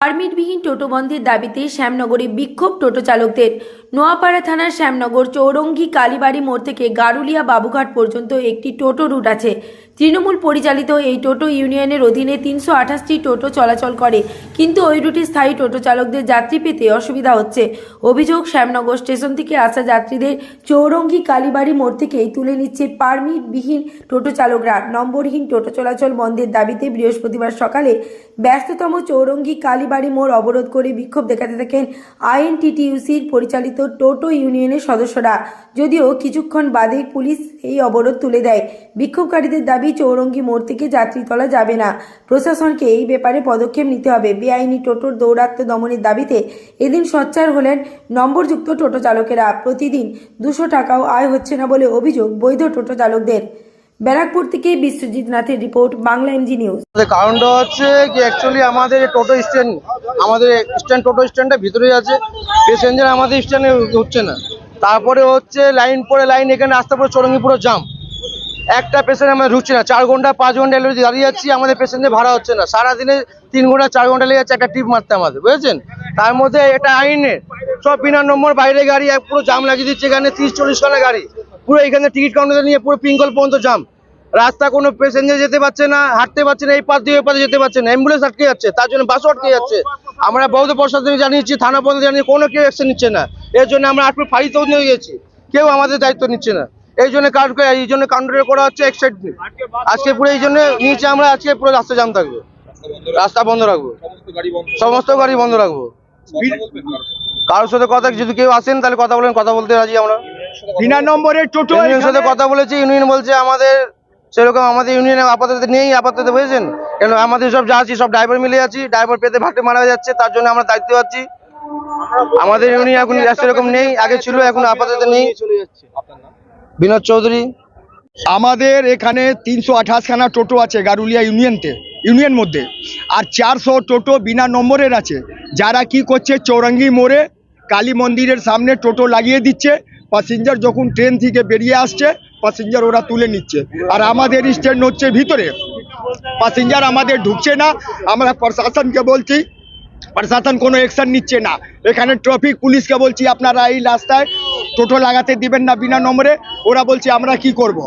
পারমিটবিহীন টোটো বন্ধের দাবিতে শ্যামনগরে বিক্ষোভ টোটো চালকদের। নোয়াপাড়া থানার শ্যামনগর চৌরঙ্গি কালীবাড়ি মোড় থেকে গারুলিয়া বাবুঘাট পর্যন্ত একটি টোটো রুট আছে। তৃণমূল পরিচালিত এই টোটো ইউনিয়নের অধীনে তিনশো আঠাশটি টোটো চলাচল করে, কিন্তু ওই রুটে স্থায়ী টোটো চালকদের যাত্রী পেতে অসুবিধা হচ্ছে। অভিযোগ, শ্যামনগর স্টেশন থেকে আসা যাত্রীদের চৌরঙ্গি কালীবাড়ি মোড় থেকেই তুলে নিচ্ছে পারমিটবিহীন টোটো চালকরা। নম্বরহীন টোটো চলাচল বন্ধের দাবিতে বৃহস্পতিবার সকালে ব্যস্ততম চৌরঙ্গি কালীবাড়ি মোড় অবরোধ করে বিক্ষোভ দেখাতে থাকেন আইএনটিটিইউসির পরিচালিত টোটো ইউনিয়নের সদস্যরা। যদিও কিছুক্ষণ বাদে পুলিশ এই অবরোধ তুলে দেয়। বিক্ষোভকারীদের দাবি চৌরঙ্গি মোড় থেকে যাত্রী তোলা যাবে না। প্রশাসনকে এই ব্যাপারে পদক্ষেপ নিতে হবে। বেআইনি টোটোর দৌরাত্ম্য দমনের দাবিতে এদিন সোচ্চার হলেন নম্বরযুক্ত টোটো চালকেরা। প্রতিদিন দুশো টাকাও আয় হচ্ছে না বলে অভিযোগ বৈধ টোটো চালকদের। ব্যারাকপুর থেকে বিশ্বজিৎ নাথের রিপোর্ট, বাংলা এমজি নিউজ। কারণটা হচ্ছে কি অ্যাকচুয়ালি আমাদের টোটো স্ট্যান্ড আমাদের স্ট্যান্ড টোটো স্ট্যান্ডটা ভিতরেই আছে। প্যাসেঞ্জার আমাদের স্ট্যান্ডে হচ্ছে না। তারপরে হচ্ছে লাইন পরে লাইন এখানে আসতে পরে চরঙ্গি পুরো জাম একটা পেশেন্ট আমরা ঢুকছে না, চার ঘণ্টা, পাঁচ ঘণ্টা এলে দাঁড়িয়ে যাচ্ছি আমাদের পেশেন্টের ভাড়া হচ্ছে না। সারাদিনে তিন ঘণ্টা, চার ঘণ্টা লেগে যাচ্ছে একটা ট্রিপ মারতে আমাদের, বুঝেছেন? তার মধ্যে এটা আইনের সব বিনা নম্বর, বাইরে গাড়ি পুরো জাম লাগিয়ে দিচ্ছে এখানে, তিরিশ, চল্লিশ খানা গাড়ি। পুরো এখানে টিকিট কাউন্টার নিয়ে পুরো পিঙ্কল পর্যন্ত জাম। রাস্তা কোনো প্যাসেঞ্জার যেতে পারছে না, হাঁটতে পারছে না, এই পাশ দিয়ে ওই পাশে যেতে পারছে না অ্যাম্বুলেন্স আটকে যাচ্ছে, তার জন্য বাসও আটকে যাচ্ছে। আমরা বৌদ্ধ প্রশাসনে জানিয়েছি, থানা পর্যন্ত জানিয়ে কোনো কেউ অ্যাকশন নিচ্ছে না। এর জন্য আমরা আটপুর ফাঁড়িতেও নিয়ে গেছি, কেউ আমাদের দায়িত্ব নিচ্ছে না। এই জন্য কাজ এই জন্য কাউন্টারে করা হচ্ছে এক্সাইড আজকে পুরো এই জন্য নিচে আমরা আজকে পুরো রাস্তা জাম থাকবে। রাস্তা বন্ধ রাখব। সমস্ত গাড়ি বন্ধ রাখব। কারোর সাথে কথা যদি কেউ আসেন তাহলে কথা বলেন কথা বলতে রাজি আমরা। বিনা নম্বরের টোটো ইউনিয়নের সাথে কথা বলেছি ইউনিয়ন বলছে আমাদের সেরকম আমাদের ইউনিয়নে আপাতত নেই আপাতত বুঝেছেন কেন আমাদের সব যা আছি সব ড্রাইভার মিলে আছি ড্রাইভার পেতে ভাটে মারা যাচ্ছে তার জন্য আমরা দায়িত্ব পাচ্ছি আমাদের ইউনিয়ন এখন সেরকম নেই আগে ছিল এখন আপাতত নেই। বিনোদ চৌধুরী। আমাদের এখানে তিনশো আঠাশখানা টোটো আছে গারুলিয়া ইউনিয়নতে, ইউনিয়ন মধ্যে। আর চারশো টোটো বিনা নম্বরের আছে। যারা কি করছে, চৌরঙ্গি মোড়ে কালী মন্দিরের সামনে টোটো লাগিয়ে দিচ্ছে। প্যাসেঞ্জার যখন ট্রেন থেকে বেরিয়ে আসছে প্যাসেঞ্জার ওরা তুলে নিচ্ছে। আর আমাদের স্ট্যান্ড হচ্ছে ভিতরে। প্যাসেঞ্জার আমাদের ঢুকছে না। আমরা প্রশাসনকে বলছি প্রশাসন কোনো অ্যাকশন নিচ্ছে না। এখানে ট্রাফিক পুলিশকে বলছি, আপনারা এই রাস্তায় টোটো লাগাতে দিবেন না বিনা নম্বরে। ওরা বলছে, আমরা কি করব।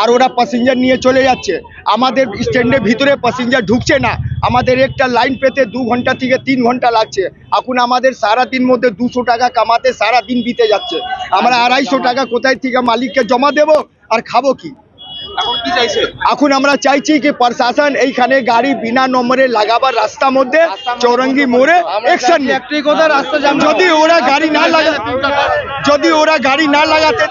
আর ওরা প্যাসেঞ্জার নিয়ে চলে যাচ্ছে। আমাদের স্ট্যান্ডের ভিতরে প্যাসেঞ্জার ঢুকছে না। আমাদের একটা লাইন পেতে দু ঘণ্টা থেকে তিন ঘণ্টা লাগছে। এখন আমাদের সারা দিন মধ্যে দুশো টাকা কামাতে সারা দিন বিতে যাচ্ছে। আমরা আড়াইশো টাকা কোথায় থেকে মালিককে জমা দেব আর খাব কি? এখন আমরা চাইছি কি প্রশাসন এইখানে গাড়ি বিনা নম্বরে লাগাবার রাস্তা মধ্যে চৌরঙ্গি মোড়ে অ্যাকশন জাম যদি ওরা গাড়ি না লাগা যদি ওরা গাড়ি না লাগাতে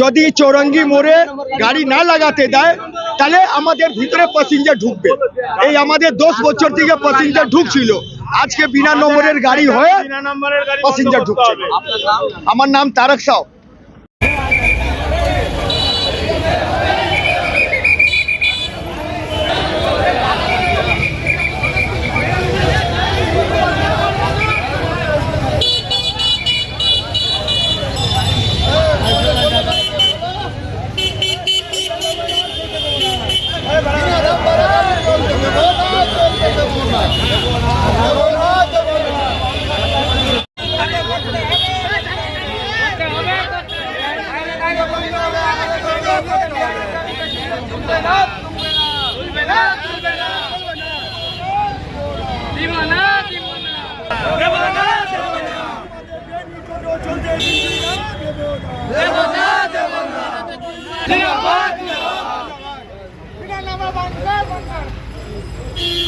যদি চৌরঙ্গি মোড়ে গাড়ি না লাগাতে দেয় তাহলে আমাদের ভিতরে প্যাসেঞ্জার ঢুকবে। এই আমাদের দশ বছর থেকে প্যাসেঞ্জার ঢুকছিল। আজকে বিনা নম্বরের গাড়ি হয়ে প্যাসেঞ্জার ঢুকছে। আমার নাম তারক সাউ।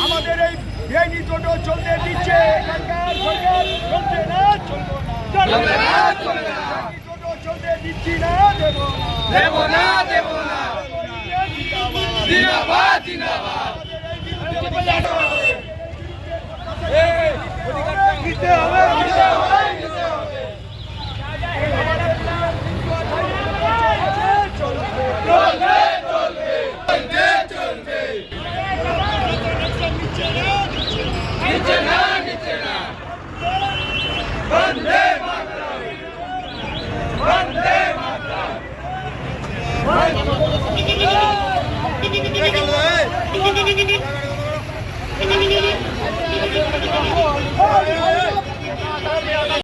আমাদের এই বেআইনি টোটো চলতে দিচ্ছে এখানকার সরকার চলছে না চলবো না চলবে না টোটো চলতে দিচ্ছি না দেব না দেব না জিন্দাবাদ জিন্দাবাদ হবে দিতে